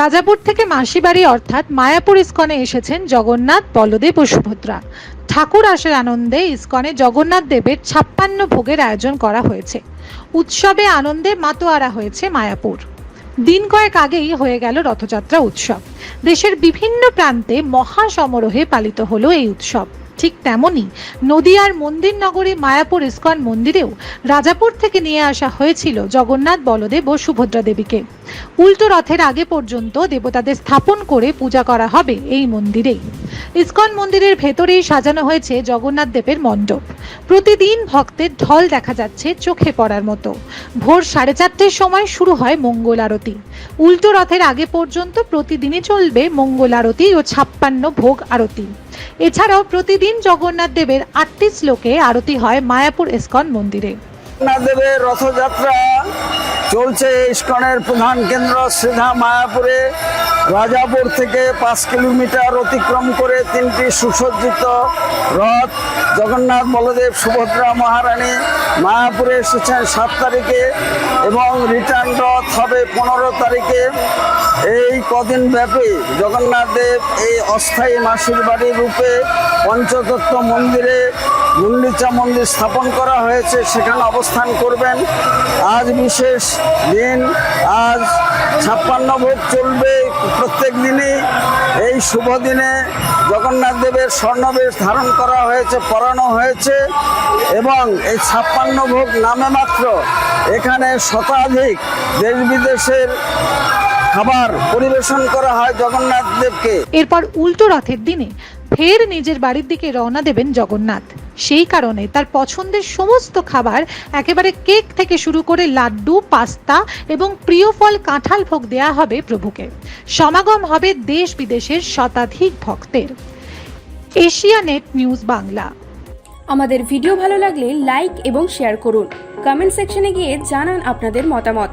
রাজাপুর থেকে মাসিবাড়ি অর্থাৎ মায়াপুর ইস্কনে এসেছেন জগন্নাথ বলদেব ও সুভদ্রা ঠাকুর আসার আনন্দে ইস্কনে জগন্নাথ দেবের ছাপ্পান্ন ভোগের আয়োজন করা হয়েছে। উৎসবে আনন্দে মাতোয়ারা হয়েছে মায়াপুর। দিন কয়েক আগেই হয়ে গেল রথযাত্রা উৎসব। দেশের বিভিন্ন প্রান্তে মহা সমারোহে পালিত হলো এই উৎসব। ঠিক তেমনই নদিয়ার মন্দির নগরে মায়াপুর ইস্কন মন্দিরেও রাজাপুর থেকে নিয়ে আসা হয়েছিল জগন্নাথ বলদেব ও সুভদ্রা দেবীকে। উল্টো রথের আগে পর্যন্ত দেবতাদের স্থাপন করে পূজা করা হবে এই মন্দিরেই। ইস্কন মন্দিরের ভেতরেই সাজানো হয়েছে জগন্নাথ দেবের মণ্ডপ। প্রতিদিন ভক্তের ঢল দেখা যাচ্ছে চোখে পড়ার মতো। ভোর সাড়ে চারটের সময় শুরু হয় মঙ্গল আরতি। উল্টো রথের আগে পর্যন্ত প্রতিদিনই চলবে মঙ্গল আরতি ও ছাপ্পান্ন ভোগ আরতি। এছাড়াও প্রতিদিন জগন্নাথ দেবের আটটি শ্লোকে আরতি হয় মায়াপুর ইস্কন মন্দিরে। রথযাত্রা চলছে ইস্কনের প্রধান কেন্দ্র সিধা মায়াপুরে। রাজাপুর থেকে পাঁচ কিলোমিটার অতিক্রম করে তিনটি সুসজ্জিত রথ জগন্নাথ বলদেব সুভদ্রা মহারানী মায়াপুরে এসেছেন সাত তারিখে এবং রিটার্ন রথ হবে পনেরো তারিখে। এই কদিন ব্যাপী জগন্নাথ দেব এই অস্থায়ী মাসির বাড়ি রূপে পঞ্চতত্ত্ব মন্দিরে গুন্ডিচা মন্দির স্থাপন করা হয়েছে। সেখানে অবস্থান করবেন। আজ বিশেষ দিন আজ ছাপ্পান্ন ভোগ চলবে প্রত্যেক দিনই। এই শুভ দিনে জগন্নাথ দেবের স্বর্ণবেশ ধারণ করা হয়েছে, পরানো হয়েছে এবং এই ছাপ্পান্ন ভোগ নামে মাত্র এখানে শতাধিক দেশ বিদেশের খাবার পরিবেশন করা হয় জগন্নাথ দেবকে। এরপর উল্টো রথের দিনে ফের নিজের বাড়ির দিকে রওনা দেবেন জগন্নাথ। সেই কারণে তার পছন্দের সমস্ত খাবার একেবারে কেক থেকে শুরু করে লাড্ডু পাস্তা এবং প্রিয় ফল কাঁঠাল ভোগ দেয়া হবে প্রভুকে। সমাগম হবে দেশ বিদেশের শতাধিক ভক্তের। Asia net news Bangla. আমাদের ভিডিও ভালো লাগলে লাইক এবং শেয়ার করুন। কমেন্ট সেকশনে গিয়ে জানান আপনাদের মতামত।